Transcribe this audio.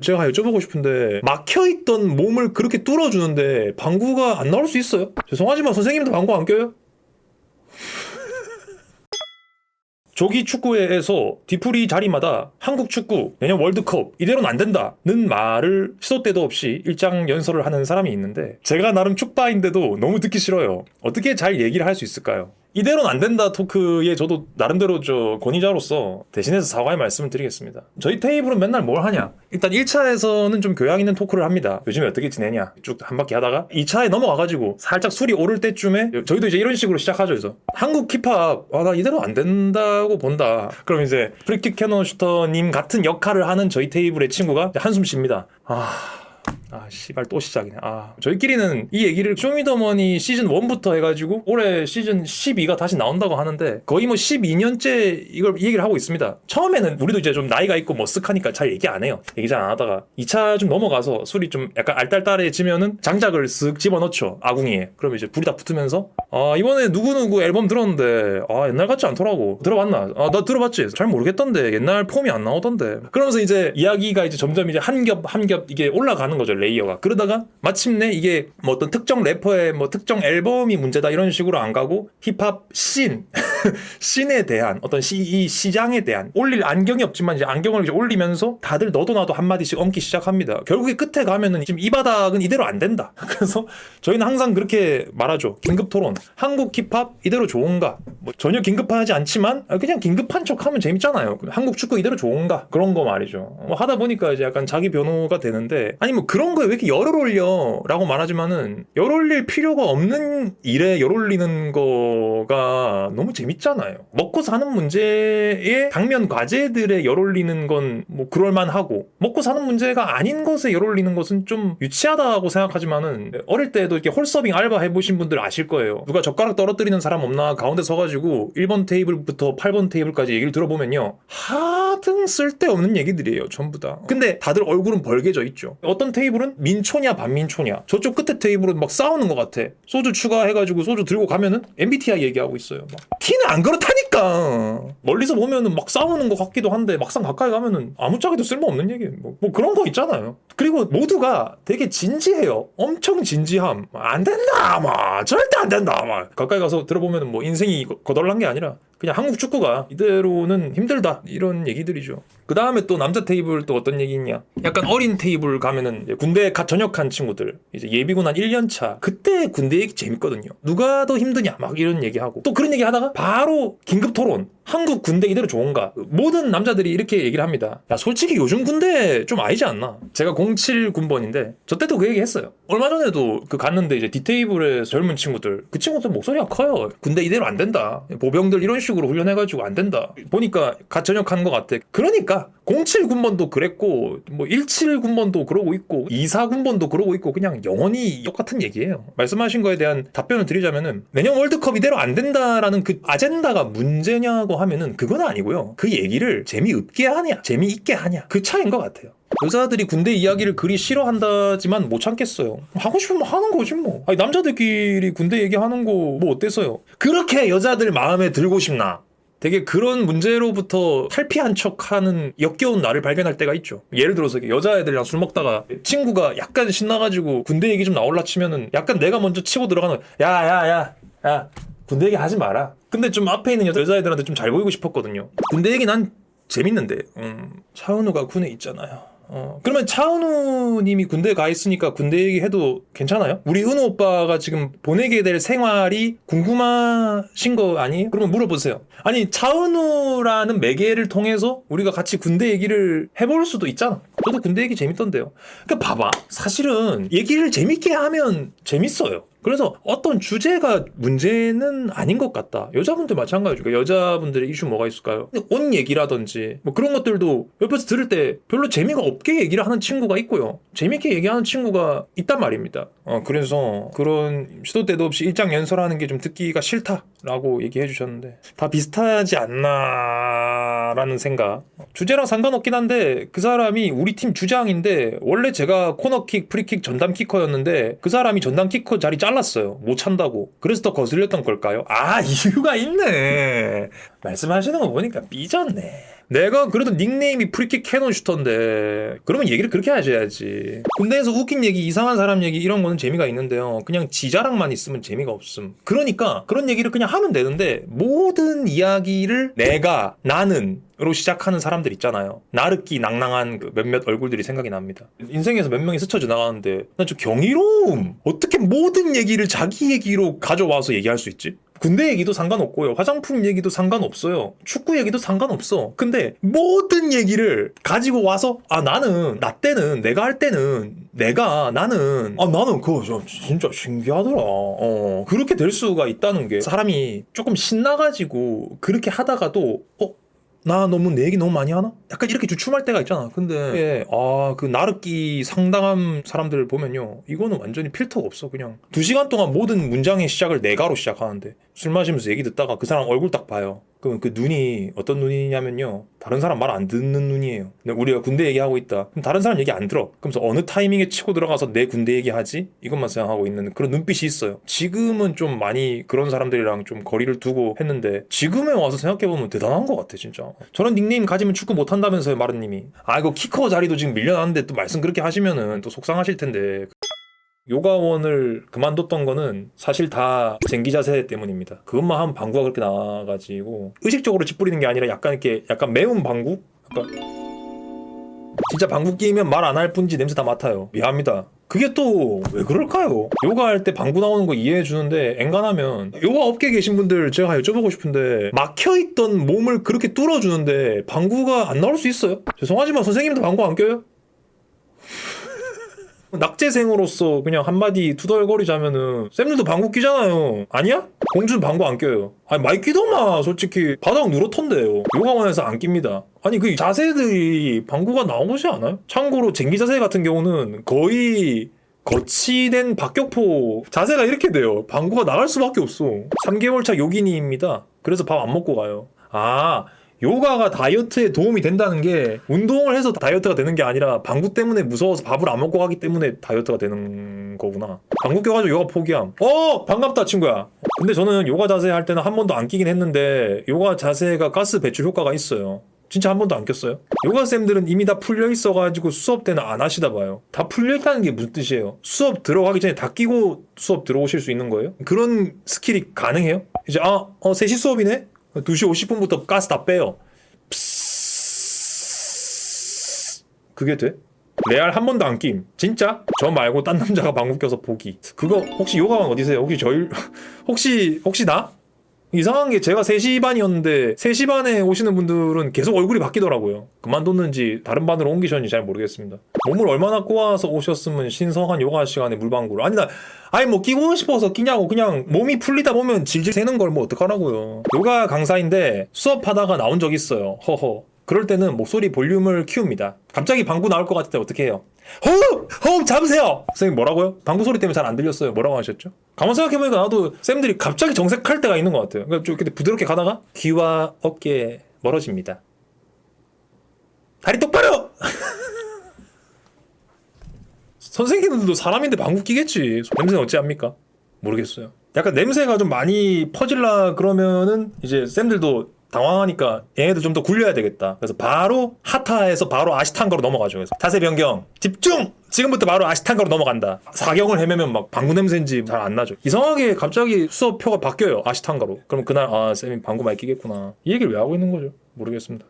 제가 여쭤보고 싶은데 막혀있던 몸을 그렇게 뚫어주는데 방구가 안 나올 수 있어요? 죄송하지만 선생님도 방구 안 껴요? 조기 축구회에서 뒤풀이 자리마다 한국 축구 내년 월드컵 이대로는 안 된다는 말을 시도 때도 없이 일장 연설을 하는 사람이 있는데 제가 나름 축바인데도 너무 듣기 싫어요. 어떻게 잘 얘기를 할 수 있을까요? 이대로는 안 된다 토크에 저도 나름대로 저 권위자로서 대신해서 사과의 말씀을 드리겠습니다. 저희 테이블은 맨날 뭘 하냐? 일단 1차에서는 좀 교양 있는 토크를 합니다. 요즘에 어떻게 지내냐? 쭉 한 바퀴 하다가 2차에 넘어가가지고 살짝 술이 오를 때쯤에 저희도 이제 이런 식으로 시작하죠. 그래서 한국 힙합 아 나 이대로 안 된다고 본다. 그럼 이제 프리킥 캐논 슈터님 같은 역할을 하는 저희 테이블의 친구가 한숨 쉽니다. 아 아, 씨발, 또 시작이네. 아, 저희끼리는 이 얘기를 쇼미더머니 시즌 1부터 해가지고 올해 시즌 12가 다시 나온다고 하는데 거의 뭐 12년째 이걸 이 얘기를 하고 있습니다. 처음에는 우리도 이제 좀 나이가 있고 머쓱하니까 잘 얘기 안 해요. 얘기 잘 안 하다가 2차 좀 넘어가서 술이 좀 약간 알딸딸해지면은 장작을 쓱 집어넣죠. 아궁이에. 그럼 이제 불이 다 붙으면서 아, 이번에 누구 누구 앨범 들었는데 아, 옛날 같지 않더라고. 들어봤나? 아, 나 들어봤지. 잘 모르겠던데. 옛날 폼이 안 나오던데. 그러면서 이제 이야기가 이제 점점 이제 한 겹 한 겹 이게 올라가는 거죠. 레이어가. 그러다가 마침내 이게 뭐 어떤 특정 래퍼의 뭐 특정 앨범이 문제다 이런 식으로 안 가고 힙합 씬 씬에 대한 어떤 시, 이 시장에 대한 올릴 안경이 없지만 이제 안경을 이제 올리면서 다들 너도 나도 한 마디씩 얹기 시작합니다. 결국에 끝에 가면은 지금 이 바닥은 이대로 안 된다. 그래서 저희는 항상 그렇게 말하죠. 긴급 토론. 한국 힙합 이대로 좋은가? 뭐 전혀 긴급하지 않지만 그냥 긴급한 척 하면 재밌잖아요. 한국 축구 이대로 좋은가? 그런 거 말이죠. 뭐 하다 보니까 이제 약간 자기 변호가 되는데 아니 뭐 그런 거에 왜 이렇게 열을 올려 라고 말하지만은 열 올릴 필요가 없는 일에 열 올리는 거가 너무 재밌 잖아요. 먹고 사는 문제에 당면 과제들에 열 올리는 건 뭐 그럴만하고 먹고 사는 문제가 아닌 것에 열 올리는 것은 좀 유치하다고 생각하지만은 어릴 때도 이렇게 홀서빙 알바 해보신 분들 아실 거예요. 누가 젓가락 떨어뜨리는 사람 없나 가운데 서가지고 1번 테이블부터 8번 테이블까지 얘기를 들어보면요. 하등 쓸데없는 얘기들이에요. 전부 다. 근데 다들 얼굴은 벌게져 있죠. 어떤 테이블은 민초냐 반민초냐. 저쪽 끝에 테이블은 막 싸우는 것 같아. 소주 추가해가지고 소주 들고 가면은 MBTI 얘기하고 있어요. 막. 안 그렇다니까. 멀리서 보면은 막 싸우는 것 같기도 한데 막상 가까이 가면은 아무짝에도 쓸모없는 얘기. 뭐, 뭐 그런 거 있잖아요. 그리고 모두가 되게 진지해요. 엄청 진지함. 안 된다, 막 절대 안 된다, 막 가까이 가서 들어보면은 뭐 인생이 거- 거덜난 게 아니라 그냥 한국 축구가 이대로는 힘들다 이런 얘기들이죠. 그 다음에 또 남자 테이블 또 어떤 얘기 있냐? 약간 어린 테이블 가면은 군대에 갓 전역한 친구들 이제 예비군 한 1년 차 그때 군대 얘기 재밌거든요. 누가 더 힘드냐 막 이런 얘기하고 또 그런 얘기 하다가 바로 긴급 토론. 한국 군대 이대로 좋은가? 모든 남자들이 이렇게 얘기를 합니다. 야 솔직히 요즘 군대 좀 아니지 않나? 제가 07 군번인데 저 때도 그 얘기 했어요. 얼마 전에도 그 갔는데 이제 디테이블의 젊은 친구들 그 친구들 목소리가 커요. 군대 이대로 안 된다. 보병들 이런 식으로 훈련해가지고 안 된다. 보니까 갓 전역한 것 같아. 그러니까 07 군번도 그랬고 뭐17 군번도 그러고 있고 24 군번도 그러고 있고 그냥 영원히 똑같은 얘기예요. 말씀하신 거에 대한 답변을 드리자면은 내년 월드컵 이대로 안 된다라는 그 아젠다가 문제냐고 하면은 그건 아니고요. 그 얘기를 재미없게 하냐, 재미있게 하냐 그 차이인 것 같아요. 여자들이 군대 이야기를 그리 싫어한다지만 못 참겠어요. 하고 싶으면 하는 거지 뭐. 아니 남자들끼리 군대 얘기하는 거 뭐 어때서요? 그렇게 여자들 마음에 들고 싶나? 되게 그런 문제로부터 탈피한 척 하는 역겨운 나를 발견할 때가 있죠. 예를 들어서 여자애들이랑 술 먹다가 친구가 약간 신나가지고 군대 얘기 좀 나올라 치면은 약간 내가 먼저 치고 들어가는 야 야 야 야 군대 얘기 하지 마라. 근데 좀 앞에 있는 여자애들한테 좀 잘 보이고 싶었거든요. 군대 얘기 난 재밌는데 음, 차은우가 군에 있잖아요. 어, 그러면 차은우님이 군대 가 있으니까 군대 얘기해도 괜찮아요? 우리 은우 오빠가 지금 보내게 될 생활이 궁금하신 거 아니에요? 그러면 물어보세요. 아니 차은우라는 매개를 통해서 우리가 같이 군대 얘기를 해볼 수도 있잖아. 저도 군대 얘기 재밌던데요. 그러니까 봐봐. 사실은 얘기를 재밌게 하면 재밌어요. 그래서 어떤 주제가 문제는 아닌 것 같다. 여자분들 마찬가지고 여자분들의 이슈 뭐가 있을까요? 옷 얘기라든지 뭐 그런 것들도 옆에서 들을 때 별로 재미가 없게 얘기를 하는 친구가 있고요. 재밌게 얘기하는 친구가 있단 말입니다. 어, 그래서 그런 시도 때도 없이 일장 연설하는 게 좀 듣기가 싫다라고 얘기해 주셨는데 다 비슷하지 않나라는 생각. 주제랑 상관없긴 한데 그 사람이 우리 팀 주장인데 원래 제가 코너킥, 프리킥, 전담 키커였는데 그 사람이 전담 키커 자리 잘 랐어요. 못 찬다고. 그래서 더 거슬렸던 걸까요? 아 이유가 있네. 말씀하시는 거 보니까 삐졌네. 내가 그래도 닉네임이 프리킥 캐논 슈터인데 그러면 얘기를 그렇게 하셔야지 군대에서 웃긴 얘기 이상한 사람 얘기 이런 거는 재미가 있는데요 그냥 지자랑만 있으면 재미가 없음 그러니까 그런 얘기를 그냥 하면 되는데 모든 이야기를 내가 나는 으로 시작하는 사람들 있잖아요. 나르기 낭낭한 그 몇몇 얼굴들이 생각이 납니다. 인생에서 몇 명이 스쳐 지나가는데 난 좀 경이로움. 어떻게 모든 얘기를 자기 얘기로 가져와서 얘기할 수 있지? 군대 얘기도 상관없고요. 화장품 얘기도 상관없어요. 축구 얘기도 상관없어. 근데 모든 얘기를 가지고 와서 아 나는 나 때는 내가 할 때는 내가 나는 아 나는 그거 좀 진짜 신기하더라. 어 그렇게 될 수가 있다는 게 사람이 조금 신나가지고 그렇게 하다가도 어 나 너무 내 얘기 너무 많이 하나? 약간 이렇게 주춤할 때가 있잖아. 근데 예, 아그 나르기 상당한 사람들 보면요, 이거는 완전히 필터가 없어. 그냥 두 시간 동안 모든 문장의 시작을 내가로 시작하는데 술 마시면서 얘기 듣다가 그 사람 얼굴 딱 봐요. 그럼 그 눈이 어떤 눈이냐면요, 다른 사람 말 안 듣는 눈이에요. 우리가 군대 얘기하고 있다. 그럼 다른 사람 얘기 안 들어. 그러면서 어느 타이밍에 치고 들어가서 내 군대 얘기하지? 이것만 생각하고 있는 그런 눈빛이 있어요. 지금은 좀 많이 그런 사람들이랑 좀 거리를 두고 했는데 지금에 와서 생각해보면 대단한 것 같아 진짜. 저런 닉네임 가지면 축구 못한다면서요 마르님이. 아 이거 키커 자리도 지금 밀려났는데 또 말씀 그렇게 하시면은 또 속상하실 텐데. 요가원을 그만뒀던 거는 사실 다 쟁기 자세 때문입니다. 그것만 하면 방구가 그렇게 나와가지고 의식적으로 짓부리는 게 아니라 약간 이렇게 약간 매운 방구? 약간 진짜 방구 끼면 말 안 할 뿐이지 냄새 다 맡아요. 미안합니다. 그게 또 왜 그럴까요? 요가 할 때 방구 나오는 거 이해해 주는데 엔간하면 요가 업계에 계신 분들 제가 여쭤보고 싶은데 막혀 있던 몸을 그렇게 뚫어 주는데 방구가 안 나올 수 있어요? 죄송하지만 선생님도 방구 안 껴요? 낙제생으로서 그냥 한마디 투덜거리자면은 쌤들도 방구 끼잖아요. 아니야? 공주는 방구 안 껴요. 아니 많이 끼더만 솔직히 바닥 누렇던데요. 요가원에서 안 낍니다. 아니 그 자세들이 방구가 나오지 않아요? 참고로 쟁기 자세 같은 경우는 거의 거치된 박격포 자세가 이렇게 돼요. 방구가 나갈 수밖에 없어. 3개월 차 요기니입니다. 그래서 밥 안 먹고 가요. 아 요가가 다이어트에 도움이 된다는 게 운동을 해서 다이어트가 되는 게 아니라 방구 때문에 무서워서 밥을 안 먹고 가기 때문에 다이어트가 되는 거구나. 방구 껴가지고 요가 포기함. 어 반갑다 친구야. 근데 저는 요가 자세 할 때는 한 번도 안 끼긴 했는데 요가 자세가 가스 배출 효과가 있어요. 진짜 한 번도 안 꼈어요. 요가 쌤들은 이미 다 풀려 있어가지고 수업 때는 안 하시다 봐요. 다 풀려 있다는 게 무슨 뜻이에요? 수업 들어가기 전에 다 끼고 수업 들어오실 수 있는 거예요? 그런 스킬이 가능해요? 이제 아, 어 3시 수업이네? 2시 50분부터 가스 다 빼요. 그게 돼? 레알 한 번도 안 낌. 진짜? 저 말고 딴 남자가 방구 껴서 보기. 그거 혹시 요가원 어디세요? 혹시 저희 혹시 혹시 나? 이상한 게 제가 3시 반이었는데 3시 반에 오시는 분들은 계속 얼굴이 바뀌더라고요. 그만뒀는지 다른 반으로 옮기셨는지 잘 모르겠습니다. 몸을 얼마나 꼬아서 오셨으면 신성한 요가 시간에 물방구를 아니 나 아니 뭐 끼고 싶어서 끼냐고 그냥 몸이 풀리다 보면 질질 새는 걸 뭐 어떡하라고요. 요가 강사인데 수업하다가 나온 적 있어요. 허허. 그럴 때는 목소리 볼륨을 키웁니다. 갑자기 방구 나올 것 같을 때 어떻게 해요? 호흡! 호흡 잡으세요! 선생님 뭐라고요? 방구 소리 때문에 잘 안 들렸어요. 뭐라고 하셨죠? 가만 생각해보니까 나도 쌤들이 갑자기 정색할 때가 있는 것 같아요. 그러니까 좀 이렇게 부드럽게 가다가 귀와 어깨 멀어집니다. 다리 똑바로! 선생님들도 사람인데 방구 끼겠지. 냄새는 어찌합니까? 모르겠어요. 약간 냄새가 좀 많이 퍼질라 그러면은 이제 쌤들도 당황하니까 얘네도 좀더 굴려야 되겠다. 그래서 바로 하타에서 바로 아시탄가로 넘어가죠. 그래서 자세 변경, 집중! 지금부터 바로 아시탄가로 넘어간다. 사경을 헤매면 막 방구 냄새인지 잘 안 나죠. 이상하게 갑자기 수업표가 바뀌어요. 아시탄가로. 그럼 그날 아 쌤이 방구 많이 끼겠구나. 이 얘기를 왜 하고 있는 거죠? 모르겠습니다.